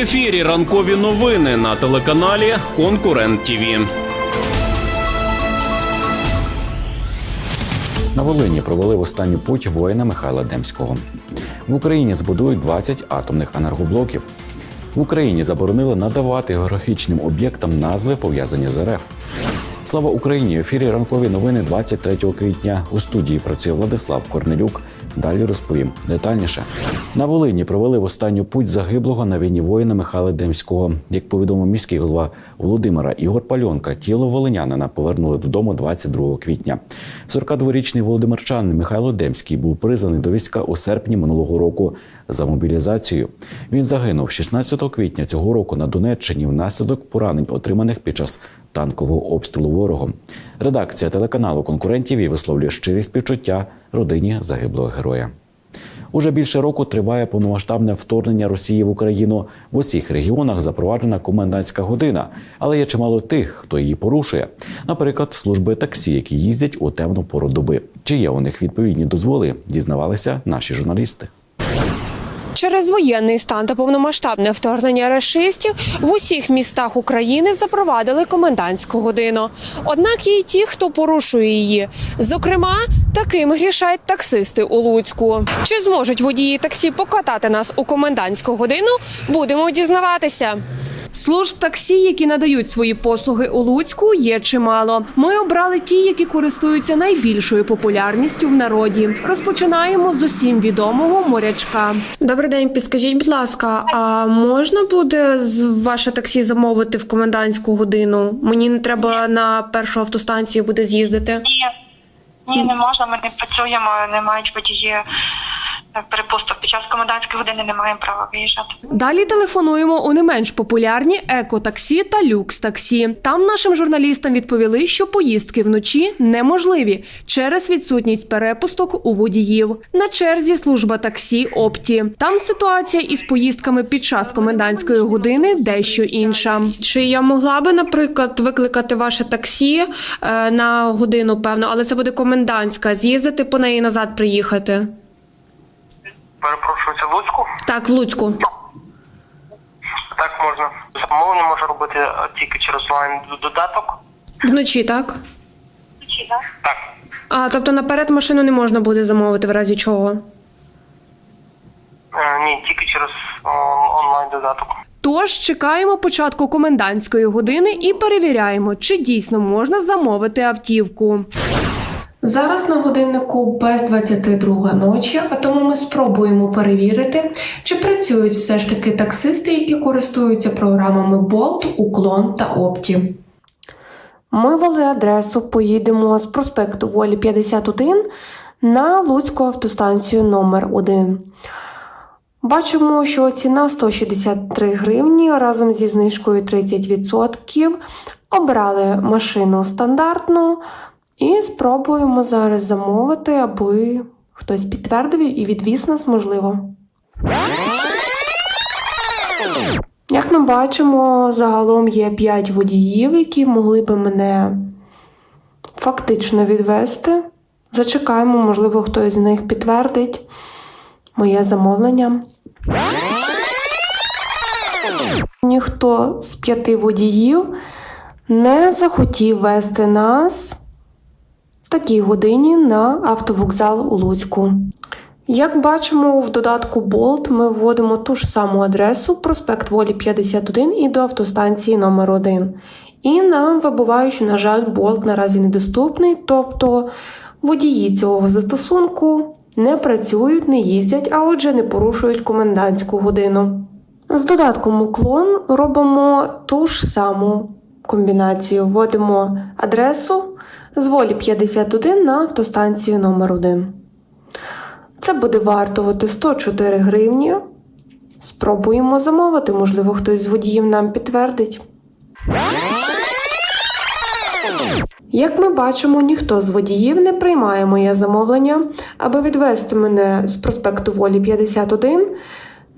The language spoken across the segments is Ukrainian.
ефірі ранкові новини на телеканалі Конкурент ТІВІ. На Волині провели в останню путь воїна Михайла Демського. В Україні збудують 20 атомних енергоблоків. В Україні заборонили надавати географічним об'єктам назви пов'язані з РФ. Слава Україні! В ефірі ранкові новини 23 квітня. У студії працює Владислав Корнелюк. Далі розповім детальніше. На Волині провели в останню путь загиблого на війні воїна Михайла Демського. Як повідомив міський голова Володимира Ігор Пальонка, тіло волинянина повернули додому 22 квітня. 42-річний володимирчанин Михайло Демський був призваний до війська у серпні минулого року за мобілізацією. Він загинув 16 квітня цього року на Донеччині внаслідок поранень, отриманих під час танкового обстрілу ворогом. Редакція телеканалу конкурентів і висловлює щирі співчуття родині загиблого героя. Уже більше року триває повномасштабне вторгнення Росії в Україну. В усіх регіонах запроваджена комендантська година, але є чимало тих, хто її порушує. Наприклад, служби таксі, які їздять у темну пору доби. Чи є у них відповідні дозволи, дізнавалися наші журналісти. Через воєнний стан та повномасштабне вторгнення рашистів в усіх містах України запровадили комендантську годину. Однак є й ті, хто порушує її. Зокрема, таким грішають таксисти у Луцьку. Чи зможуть водії таксі покатати нас у комендантську годину? Будемо дізнаватися. Служб таксі, які надають свої послуги у Луцьку, є чимало. Ми обрали ті, які користуються найбільшою популярністю в народі. Розпочинаємо з усім відомого морячка. Добрий день, підскажіть, будь ласка, а можна буде з ваше таксі замовити в комендантську годину? Мені не треба на першу автостанцію буде з'їздити. Ні, ні, не можна. Ми не працюємо, не мають водії перепусток. Під час комендантської години не маємо права виїжджати. Далі телефонуємо у не менш популярні екотаксі та люкс-таксі. Там нашим журналістам відповіли, що поїздки вночі неможливі через відсутність перепусток у водіїв. На черзі служба таксі Опті. Там ситуація із поїздками під час комендантської години дещо інша. Чи я могла би, наприклад, викликати ваше таксі е, на годину, певно, але це буде комендантська, з'їздити по неї назад, приїхати? Перепрошую, це Луцьку. Так, в Луцьку. Так можна. Замовлення може робити е, тільки через онлайн додаток. Вночі, так? Так. А тобто наперед машину не можна буде замовити в разі чого. Е, ні, тільки через онлайн додаток. Тож чекаємо початку комендантської години і перевіряємо, чи дійсно можна замовити автівку. Зараз на годиннику без 22 ночі, а тому ми спробуємо перевірити, чи працюють все ж таки таксисти, які користуються програмами Bolt, Уклон та Опті. Ми ввели адресу, поїдемо з проспекту Волі 51 на Луцьку автостанцію номер 1 Бачимо, що ціна 163 гривні разом зі знижкою 30%. Обрали машину стандартну і спробуємо зараз замовити, аби хтось підтвердив і відвіз нас можливо. Як ми бачимо, загалом є 5 водіїв, які могли би мене фактично відвести. Зачекаємо, можливо, хтось з них підтвердить моє замовлення. Ніхто з п'яти водіїв не захотів вести нас в такій годині на автовокзал у Луцьку. Як бачимо, в додатку Bolt ми вводимо ту ж саму адресу проспект Волі 51 і до автостанції номер 1 І нам вибуває, що, на жаль, Bolt наразі недоступний, тобто водії цього застосунку не працюють, не їздять, а отже не порушують комендантську годину. З додатком уклон робимо ту ж саму комбінацію. Вводимо адресу з волі 51 на автостанцію номер 1 Це буде вартувати 104 гривні. Спробуємо замовити, можливо, хтось з водіїв нам підтвердить. Як ми бачимо, ніхто з водіїв не приймає моє замовлення, аби відвести мене з проспекту Волі 51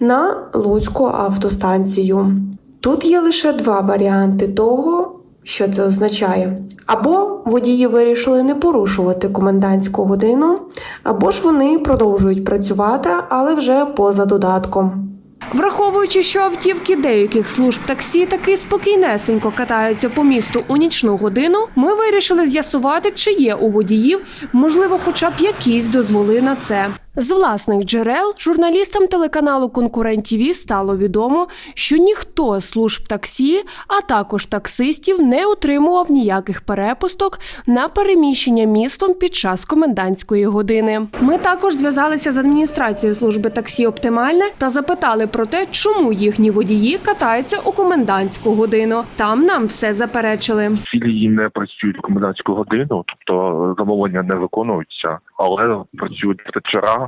на Луцьку автостанцію. Тут є лише два варіанти того, що це означає. Або водії вирішили не порушувати комендантську годину, або ж вони продовжують працювати, але вже поза додатком. Враховуючи, що автівки деяких служб таксі таки спокійнесенько катаються по місту у нічну годину, ми вирішили з'ясувати, чи є у водіїв, можливо, хоча б якісь дозволи на це. З власних джерел журналістам телеканалу Конкурент ТІВІ стало відомо, що ніхто з служб таксі, а також таксистів не отримував ніяких перепусток на переміщення містом під час комендантської години. Ми також зв'язалися з адміністрацією служби таксі Оптимальне та запитали про те, чому їхні водії катаються у комендантську годину. Там нам все заперечили. Філії не працюють в комендантську годину, тобто замовлення не виконуються, але працюють диспетчера а,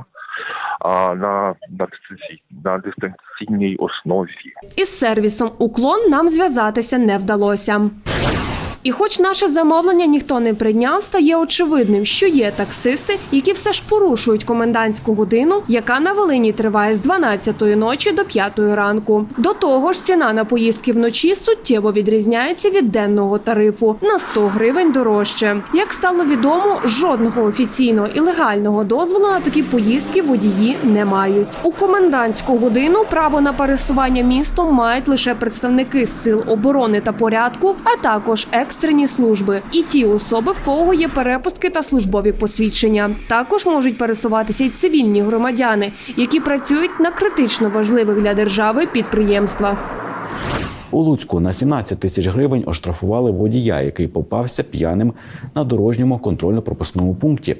на, на, дистанційній основі. Із сервісом уклон нам зв'язатися не вдалося. І хоч наше замовлення ніхто не прийняв, стає очевидним, що є таксисти, які все ж порушують комендантську годину, яка на Волині триває з 12-ї ночі до 5-ї ранку. До того ж, ціна на поїздки вночі суттєво відрізняється від денного тарифу на 100 гривень дорожче. Як стало відомо, жодного офіційного і легального дозволу на такі поїздки водії не мають. У комендантську годину право на пересування містом мають лише представники сил оборони та порядку, а також екстрені служби і ті особи, в кого є перепустки та службові посвідчення. Також можуть пересуватися й цивільні громадяни, які працюють на критично важливих для держави підприємствах. У Луцьку на 17 тисяч гривень оштрафували водія, який попався п'яним на дорожньому контрольно-пропускному пункті.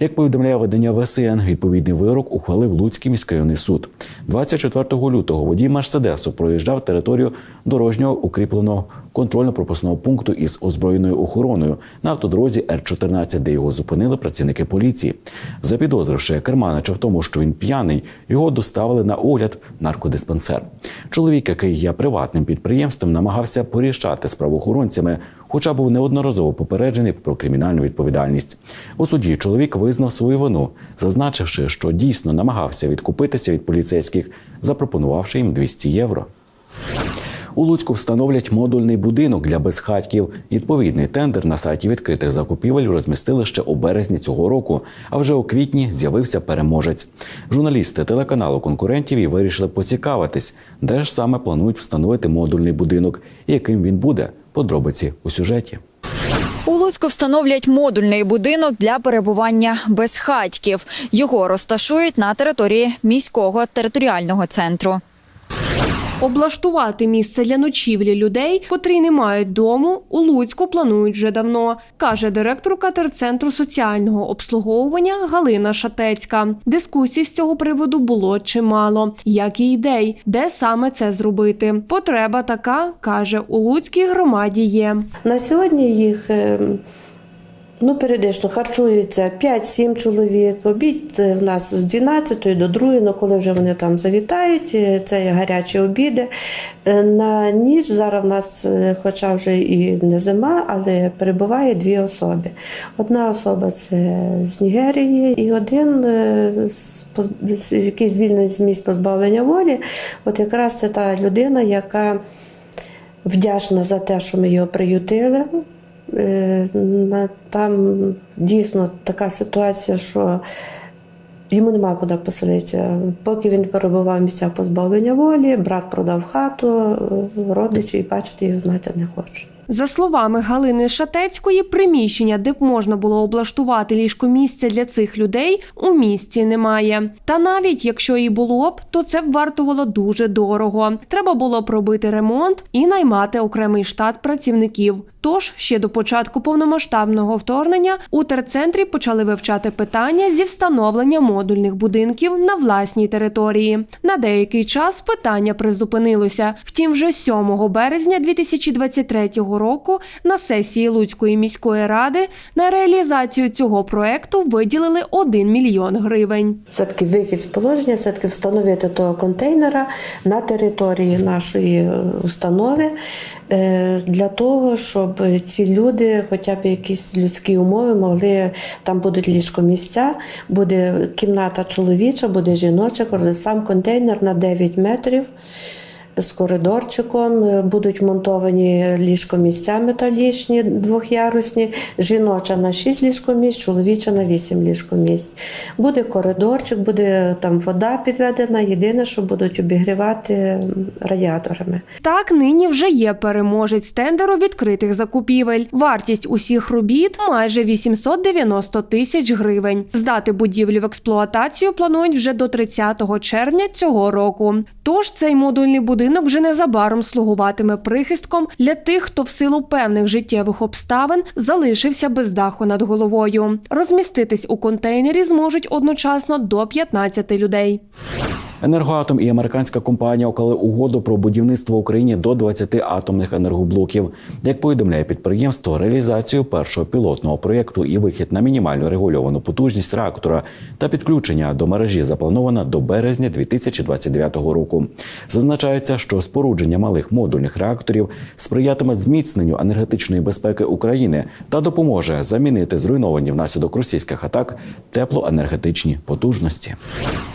Як повідомляє видання ВСН, відповідний вирок ухвалив Луцький міськрайонний суд. 24 лютого водій Мерседесу проїжджав територію дорожнього укріпленого контрольно-пропускного пункту із озброєною охороною на автодорозі Р-14, де його зупинили працівники поліції. Запідозривши керманича в тому, що він п'яний, його доставили на огляд наркодиспансер. Чоловік, який є приватним підприємством, намагався порішати з правоохоронцями, хоча був неодноразово попереджений про кримінальну відповідальність. У суді чоловік визнав свою вину, зазначивши, що дійсно намагався відкупитися від поліцейських, запропонувавши їм 200 євро. У Луцьку встановлять модульний будинок для безхатьків. Відповідний тендер на сайті відкритих закупівель розмістили ще у березні цього року. А вже у квітні з'явився переможець. Журналісти телеканалу конкурентів і вирішили поцікавитись, де ж саме планують встановити модульний будинок і яким він буде. Подробиці у сюжеті. У Луцьку встановлять модульний будинок для перебування безхатьків. Його розташують на території міського територіального центру. Облаштувати місце для ночівлі людей, котрі не мають дому, у Луцьку планують вже давно, каже директорка терцентру соціального обслуговування Галина Шатецька. Дискусій з цього приводу було чимало, як і ідей, де саме це зробити. Потреба така каже у Луцькій громаді є. На сьогодні їх е, ну, періодично харчується 5-7 чоловік. Обід е, в нас з 12 до 2, ну, коли вже вони там завітають, е, це гарячі обіди. Е, На ніч зараз в нас, хоча вже і не зима, але перебуває дві особи. Одна особа це з Нігерії, і один який звільнений з місць позбавлення волі. От якраз це та людина, яка вдячна за те, що ми його приютили. Е, Там дійсно така ситуація, що йому нема куди поселитися. Поки він перебував в місцях позбавлення волі, брат продав хату, е, родичі і бачити його знати не хочуть. За словами Галини Шатецької, приміщення, де б можна було облаштувати ліжкомісце для цих людей, у місті немає. Та навіть якщо і було б, то це б вартувало дуже дорого. Треба було б робити ремонт і наймати окремий штат працівників. Тож ще до початку повномасштабного вторгнення у терцентрі почали вивчати питання зі встановлення модульних будинків на власній території. На деякий час питання призупинилося. Втім, вже 7 березня 2023 року на сесії Луцької міської ради на реалізацію цього проекту виділили 1 мільйон гривень. Все-таки вихід з положення, все-таки встановити того контейнера на території нашої е, установи е, для того, щоб ці люди, хоча б якісь людські умови, могли там будуть ліжкомісця, буде кімната чоловіча, буде жіноча, сам контейнер на 9 метрів. З коридорчиком, е, будуть монтовані ліжкомісця металічні, двохярусні, жіноча на 6 ліжкомісць, чоловіча на 8 ліжкомісць. Буде коридорчик, буде там вода підведена. Єдине, що будуть обігрівати радіаторами. Так, нині вже є переможець тендеру відкритих закупівель. Вартість усіх робіт майже 890 тисяч гривень. Здати будівлю в експлуатацію планують вже до 30 червня цього року. Тож цей модульний будинок вже незабаром слугуватиме прихистком для тих, хто в силу певних життєвих обставин залишився без даху над головою. Розміститись у контейнері зможуть одночасно до 15 людей. Енергоатом і американська компанія уклали угоду про будівництво в Україні до 20 атомних енергоблоків. Як повідомляє підприємство, реалізацію першого пілотного проєкту і вихід на мінімальну регульовану потужність реактора та підключення до мережі заплановано до березня 2029 року. Зазначається, що спорудження малих модульних реакторів сприятиме зміцненню енергетичної безпеки України та допоможе замінити зруйновані внаслідок російських атак теплоенергетичні потужності.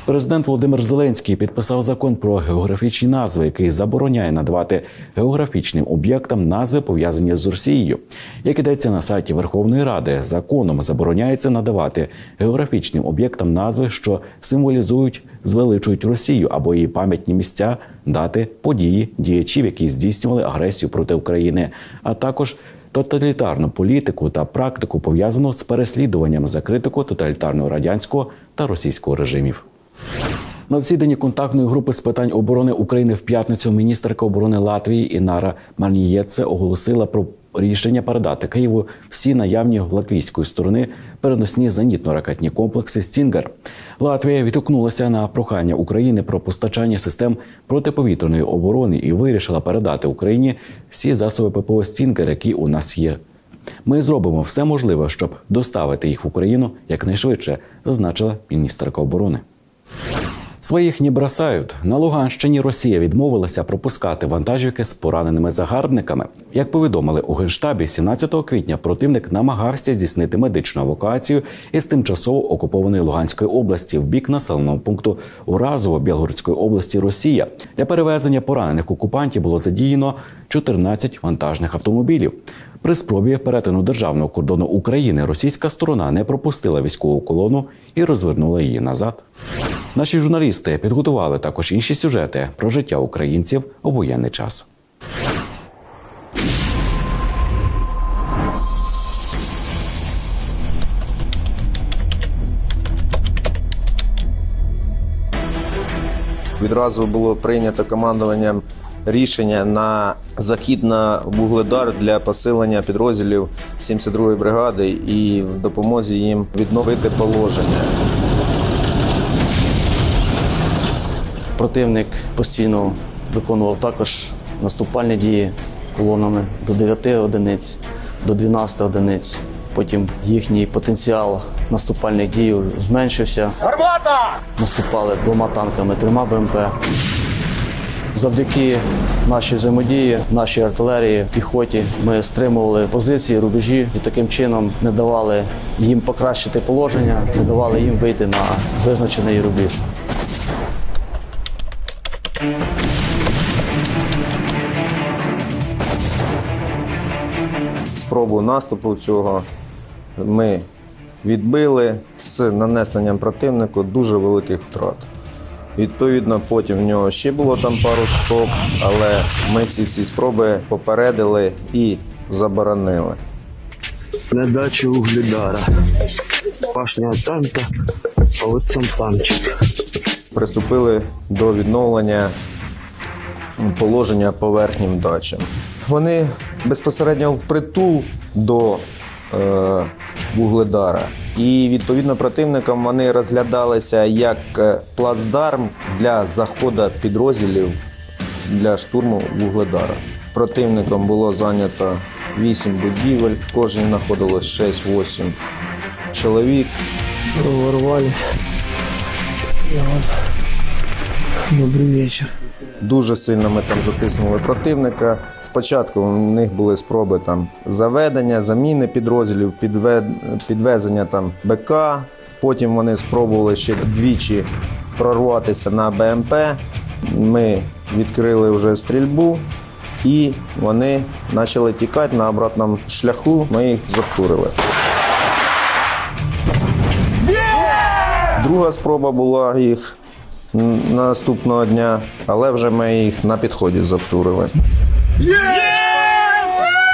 Президент Володимир Зеленський підписав закон про географічні назви, який забороняє надавати географічним об'єктам назви пов'язані з Росією. Як ідеться на сайті Верховної Ради, законом забороняється надавати географічним об'єктам назви, що символізують, звеличують Росію або її пам'ятні місця, дати, події, діячів, які здійснювали агресію проти України, а також тоталітарну політику та практику пов'язану з переслідуванням за критику тоталітарного радянського та російського режимів. На засіданні контактної групи з питань оборони України в п'ятницю міністерка оборони Латвії Інара Марнієце оголосила про рішення передати Києву всі наявні в латвійської сторони переносні зенітно-ракетні комплекси Стінгер. Латвія відгукнулася на прохання України про постачання систем протиповітряної оборони і вирішила передати Україні всі засоби ППО Стінгер, які у нас є. Ми зробимо все можливе, щоб доставити їх в Україну якнайшвидше, зазначила міністерка оборони. Своїх не бросають. На Луганщині Росія відмовилася пропускати вантажівки з пораненими загарбниками. Як повідомили у генштабі, 17 квітня противник намагався здійснити медичну евакуацію із тимчасово окупованої Луганської області в бік населеного пункту Уразово Білгородської області Росія. Для перевезення поранених окупантів було задіяно 14 вантажних автомобілів. При спробі перетину державного кордону України російська сторона не пропустила військову колону і розвернула її назад. Наші журналісти підготували також інші сюжети про життя українців у воєнний час. Відразу було прийнято командуванням рішення на захід на вугледар для посилення підрозділів 72-ї бригади і в допомозі їм відновити положення. Противник постійно виконував також наступальні дії колонами до 9 одиниць, до 12 одиниць. Потім їхній потенціал наступальних дій зменшився. Гармата! Наступали двома танками, трьома БМП. Завдяки нашій взаємодії, нашій артилерії, піхоті ми стримували позиції, рубежі і таким чином не давали їм покращити положення, не давали їм вийти на визначений рубіж. Спробу наступу цього ми відбили з нанесенням противнику дуже великих втрат. Відповідно, потім в нього ще було там пару спроб, але ми ці всі спроби попередили і заборонили. на даче Угледара. Башня танка, а вот сам танчик. приступили до відновлення положення поверхнім дачам. Вони безпосередньо впритул до е, Вугледара. І відповідно противникам вони розглядалися як е, плацдарм для заходу підрозділів для штурму Вугледара. Противником було зайнято 8 будівель, кожній знаходилось 6-8 чоловік. Ворвались. Я вот. Добрый вечер. Дуже сильно ми там затиснули противника. Спочатку у них були спроби там заведення, заміни підрозділів, підве... підвезення там БК. Потім вони спробували ще двічі прорватися на БМП. Ми відкрили вже стрільбу, і вони почали тікати на обратному шляху. Ми їх заптурили. Друга спроба була їх наступного дня, але вже ми їх на підході заптурили.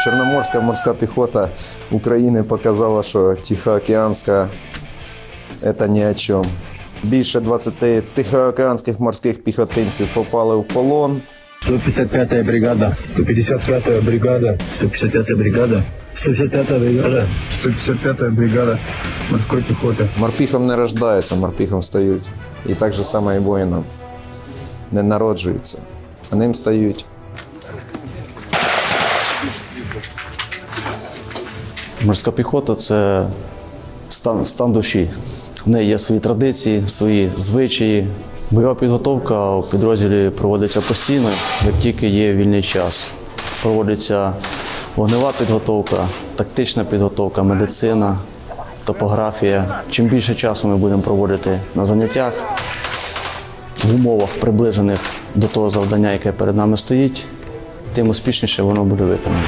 Чорноморська морська піхота України показала, що Тихоокеанська це ні о чому. Більше 20 тихоокеанських морських піхотинців попали в полон. 155-я бригада, 155-я бригада, 155-я бригада, 155-я бригада, 155-я бригада морской пехоты. Морпіхом не рождаються, морпіхом стають. І так же само і воїнам. Не народжуються, а ним стають. Морська піхота це стан, стан душі. В неї є свої традиції, свої звичаї. Бойова підготовка у підрозділі проводиться постійно, як тільки є вільний час. Проводиться вогнева підготовка, тактична підготовка, медицина, топографія. Чим більше часу ми будемо проводити на заняттях в умовах, приближених до того завдання, яке перед нами стоїть, тим успішніше воно буде виконано.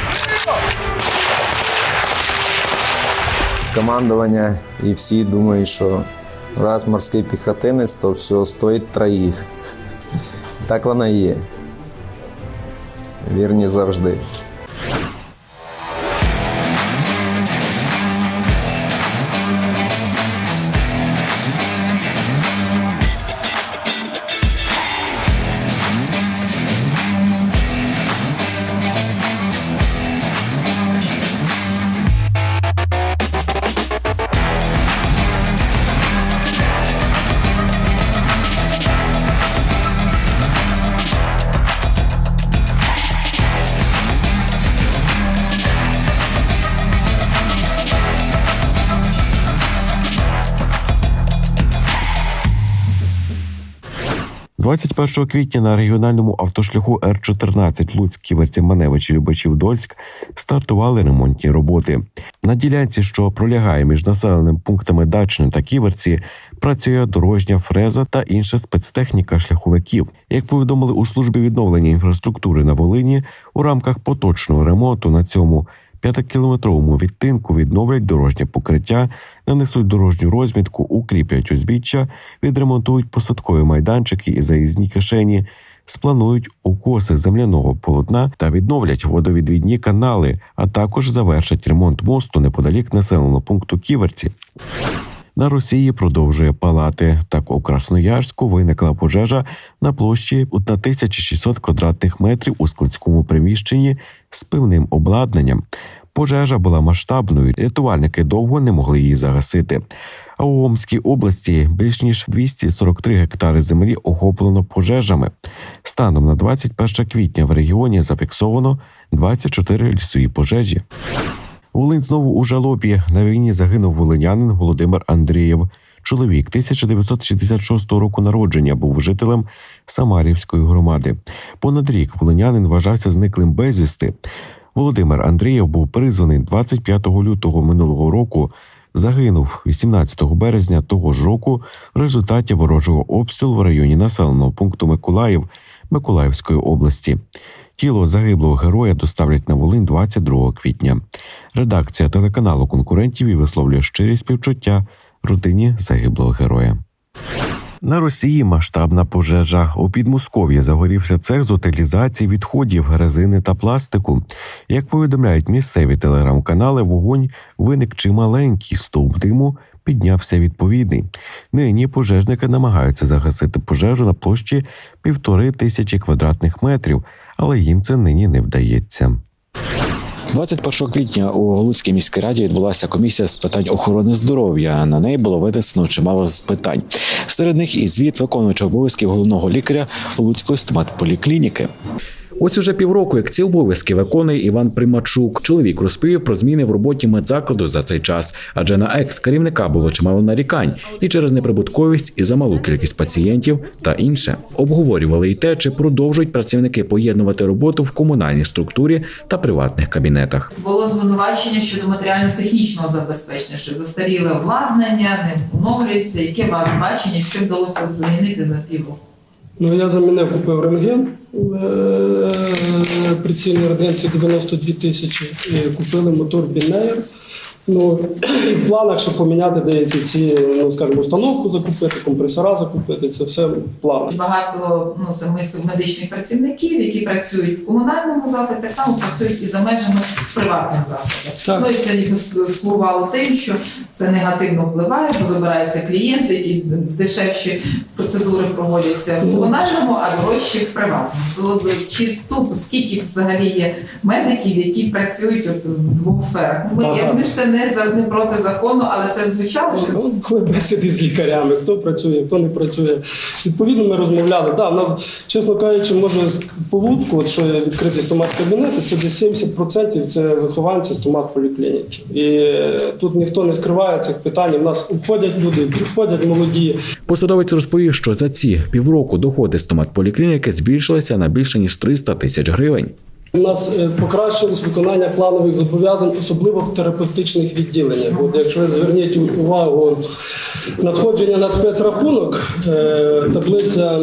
командування, і всі думають, що раз морський піхотинець, то все стоїть троїх. Так воно і є. Вірні завжди. – 21 квітня на регіональному автошляху Р-14 Луцьк, Ківерці, Маневичі, Любачів, Дольськ стартували ремонтні роботи. На ділянці, що пролягає між населеними пунктами Дачне та Ківерці, працює дорожня фреза та інша спецтехніка шляховиків. Як повідомили у службі відновлення інфраструктури на Волині, у рамках поточного ремонту на цьому п'ятикілометровому відтинку відновлять дорожнє покриття, нанесуть дорожню розмітку, укріплять узбіччя, відремонтують посадкові майданчики і заїзні кишені, спланують укоси земляного полотна та відновлять водовідвідні канали, а також завершать ремонт мосту неподалік населеного пункту Ківерці. На Росії продовжує палати. Так у Красноярську виникла пожежа на площі 1600 квадратних метрів у складському приміщенні з пивним обладнанням. Пожежа була масштабною, рятувальники довго не могли її загасити. А у Омській області більш ніж 243 гектари землі охоплено пожежами. Станом на 21 квітня в регіоні зафіксовано 24 лісові пожежі. Волинь знову у жалобі. На війні загинув волинянин Володимир Андрієв. Чоловік 1966 року народження був жителем Самарівської громади. Понад рік волинянин вважався зниклим безвісти. Володимир Андрієв був призваний 25 лютого минулого року. Загинув 18 березня того ж року в результаті ворожого обстрілу в районі населеного пункту Миколаїв Миколаївської області. Тіло загиблого героя доставлять на Волин 22 квітня. Редакція телеканалу конкурентів і висловлює щирі співчуття родині загиблого героя. На Росії масштабна пожежа. У Підмосков'ї загорівся цех з утилізації відходів, резини та пластику. Як повідомляють місцеві телеграм-канали, вогонь виник чималенький стовп диму. Піднявся відповідний. Нині пожежники намагаються загасити пожежу на площі півтори тисячі квадратних метрів, але їм це нині не вдається. 21 квітня у Луцькій міській раді відбулася комісія з питань охорони здоров'я. На неї було винесено чимало з питань. Серед них і звіт виконуючого обов'язків головного лікаря Луцької стоматполіклініки. Ось уже півроку, як ці обов'язки виконує Іван Примачук. Чоловік розповів про зміни в роботі медзакладу за цей час, адже на екс-керівника було чимало нарікань і через неприбутковість, і замалу кількість пацієнтів та інше. Обговорювали й те, чи продовжують працівники поєднувати роботу в комунальній структурі та приватних кабінетах. Було звинувачення щодо матеріально-технічного забезпечення, що застаріле обладнання, не поновлюється. Яке вас бачення, що вдалося замінити за півроку? Ну, я замінив, купив рентген. е, Прицільний рентген це 92 тисячі. Купили мотор Бінеєр. Ну, і в планах, щоб поміняти деякі ці, ну скажімо, установку закупити, компресора закупити, це все в планах. Багато ну, самих медичних працівників, які працюють в комунальному закладі, так само працюють і за межами приватних закладів. Так. Ну і це їх слугувало тим, що це негативно впливає, бо забираються клієнти, якісь дешевші процедури проводяться в комунальному, а дорожчі в приватному. Чи тут скільки взагалі є медиків, які працюють от в двох сферах? Ми я Багато. це не за не проти закону, але це звучало. Що Ну, Були бесіди з лікарями, хто працює, хто не працює. Відповідно, ми розмовляли. Да, в нас, чесно кажучи, може з- по Луцьку, от що є відкриті стомат-кабінети, це десь 70% це вихованці стомат-поліклініки. І е, тут ніхто не скриває цих питань. У нас уходять люди, приходять молоді. Посадовець розповів, що за ці півроку доходи стоматполіклініки збільшилися на більше ніж 300 тисяч гривень. У нас е, покращилось виконання планових зобов'язань, особливо в терапевтичних відділеннях. От якщо ви зверніть увагу надходження на спецрахунок, е, таблиця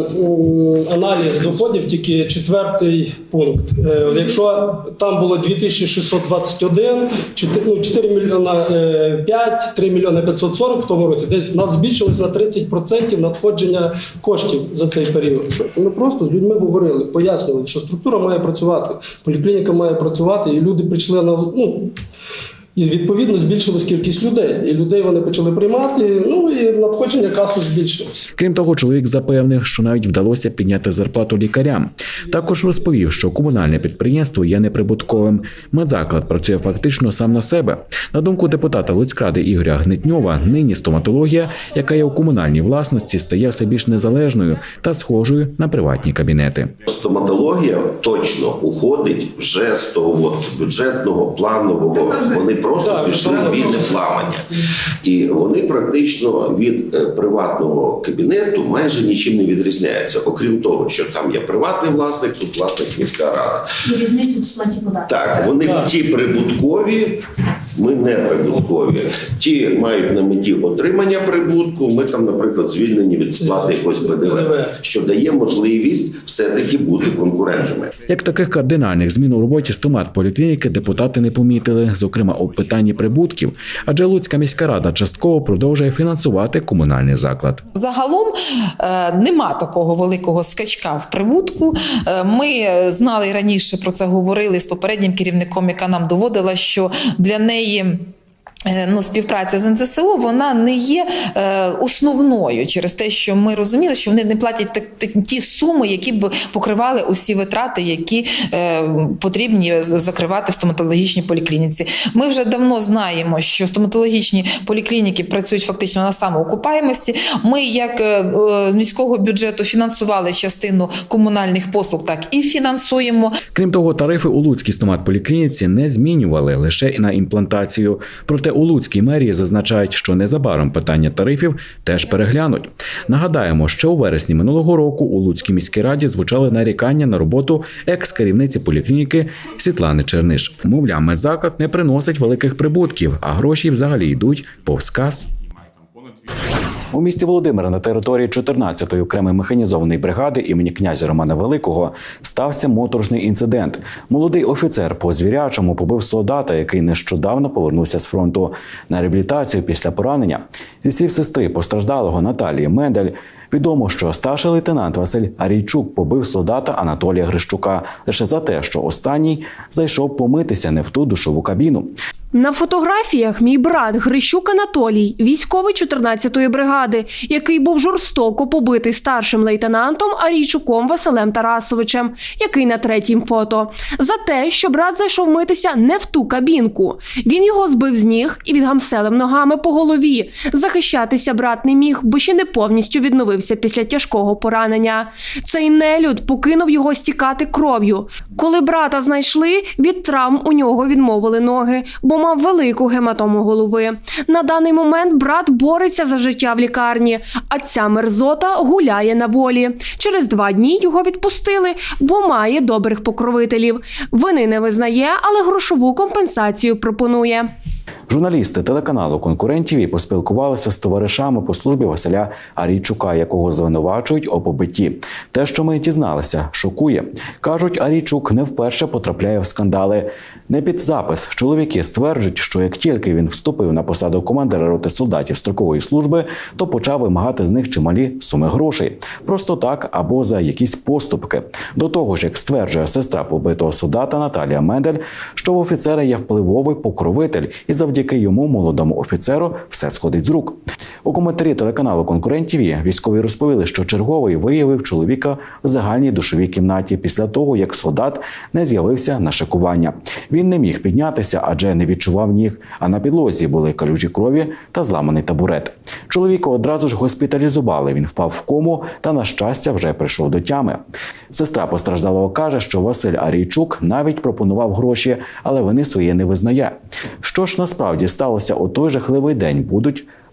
аналіз доходів, тільки четвертий пункт. Е, Якщо там було 2621, 4, ну, 4 мільйона е, 5, 3 мільйони 540 в тому році, де в нас збільшилось на 30% надходження коштів за цей період. Ми просто з людьми говорили, пояснювали, що структура має працювати, поліклініка має працювати, і люди прийшли на ну. І відповідно збільшилась кількість людей. І людей вони почали приймати. Ну і надходження касу збільшилось. Крім того, чоловік запевнив, що навіть вдалося підняти зарплату лікарям. Також розповів, що комунальне підприємство є неприбутковим. Медзаклад працює фактично сам на себе. На думку депутата Луцькради Ігоря Гнитньова, нині стоматологія, яка є у комунальній власності, стає все більш незалежною та схожою на приватні кабінети. Стоматологія точно уходить вже з того от бюджетного планового. Вони просто пішли в вільне плавання, і вони практично від е, приватного кабінету майже нічим не відрізняються, окрім того, що там є приватний власник, тут власник міська рада. І різницю в сплаті податків. Так, вони ті прибуткові, ми не прибуткові. Ті мають на меті отримання прибутку. Ми там, наприклад, звільнені від сплати якогось ПДВ, що дає можливість все-таки бути конкурентами. Як таких кардинальних змін у роботі стомат-поліклініки депутати не помітили, зокрема у питанні прибутків, адже Луцька міська рада частково продовжує фінансувати комунальний заклад. Загалом е, нема такого великого скачка в прибутку. Е, Ми знали раніше про це говорили з попереднім керівником, яка нам доводила, що для неї. Е, Ну, співпраця з НЗСО вона не є е, основною через те, що ми розуміли, що вони не платять так, так- ті суми, які б покривали усі витрати, які е, потрібні закривати в стоматологічній поліклініці. Ми вже давно знаємо, що стоматологічні поліклініки працюють фактично на самоокупаємості. Ми, як е, е, міського бюджету, фінансували частину комунальних послуг, так і фінансуємо. Крім того, тарифи у Луцькій стомат-поліклініці не змінювали лише на імплантацію. Проте у Луцькій мерії зазначають, що незабаром питання тарифів теж переглянуть. Нагадаємо, що у вересні минулого року у Луцькій міській раді звучали нарікання на роботу екс-керівниці поліклініки Світлани Черниш. Мовляв, медзаклад не приносить великих прибутків, а гроші взагалі йдуть повз кас. У місті Володимира на території 14-ї окремої механізованої бригади імені князя Романа Великого стався моторошний інцидент. Молодий офіцер по звірячому побив солдата, який нещодавно повернувся з фронту на реабілітацію після поранення. Зі слів сестри постраждалого Наталії Мендель. Відомо, що старший лейтенант Василь Арійчук побив солдата Анатолія Грищука лише за те, що останній зайшов помитися не в ту душову кабіну. На фотографіях мій брат Грищук Анатолій, військовий 14-ї бригади, який був жорстоко побитий старшим лейтенантом Арійчуком Василем Тарасовичем, який на третім фото, за те, що брат зайшов митися не в ту кабінку. Він його збив з ніг і відгамселив ногами по голові. Захищатися брат не міг, бо ще не повністю відновився після тяжкого поранення. Цей нелюд покинув його стікати кров'ю. Коли брата знайшли, від травм у нього відмовили ноги, бо мав велику гематому голови. На даний момент брат бореться за життя в лікарні, а ця мерзота гуляє на волі. Через два дні його відпустили, бо має добрих покровителів. Вини не визнає, але грошову компенсацію пропонує. Журналісти телеканалу конкурентів і поспілкувалися з товаришами по службі Василя Арійчука, якого звинувачують у побитті. Те, що ми дізналися, шокує. кажуть, Арійчук не вперше потрапляє в скандали. Не під запис чоловіки стверджують, що як тільки він вступив на посаду командира роти солдатів строкової служби, то почав вимагати з них чималі суми грошей, просто так або за якісь поступки. До того ж, як стверджує сестра побитого солдата Наталія Мендель, що в офіцера є впливовий покровитель, і завдяки йому молодому офіцеру все сходить з рук. У коментарі телеканалу конкурентів військові розповіли, що черговий виявив чоловіка в загальній душовій кімнаті після того, як солдат не з'явився на шикування. Він не міг піднятися, адже не відчував ніг. А на підлозі були калюжі крові та зламаний табурет. Чоловіка одразу ж госпіталізували. Він впав в кому та, на щастя, вже прийшов до тями. Сестра постраждалого каже, що Василь Арійчук навіть пропонував гроші, але вони своє не визнає. Що ж насправді сталося у той жахливий день, будуть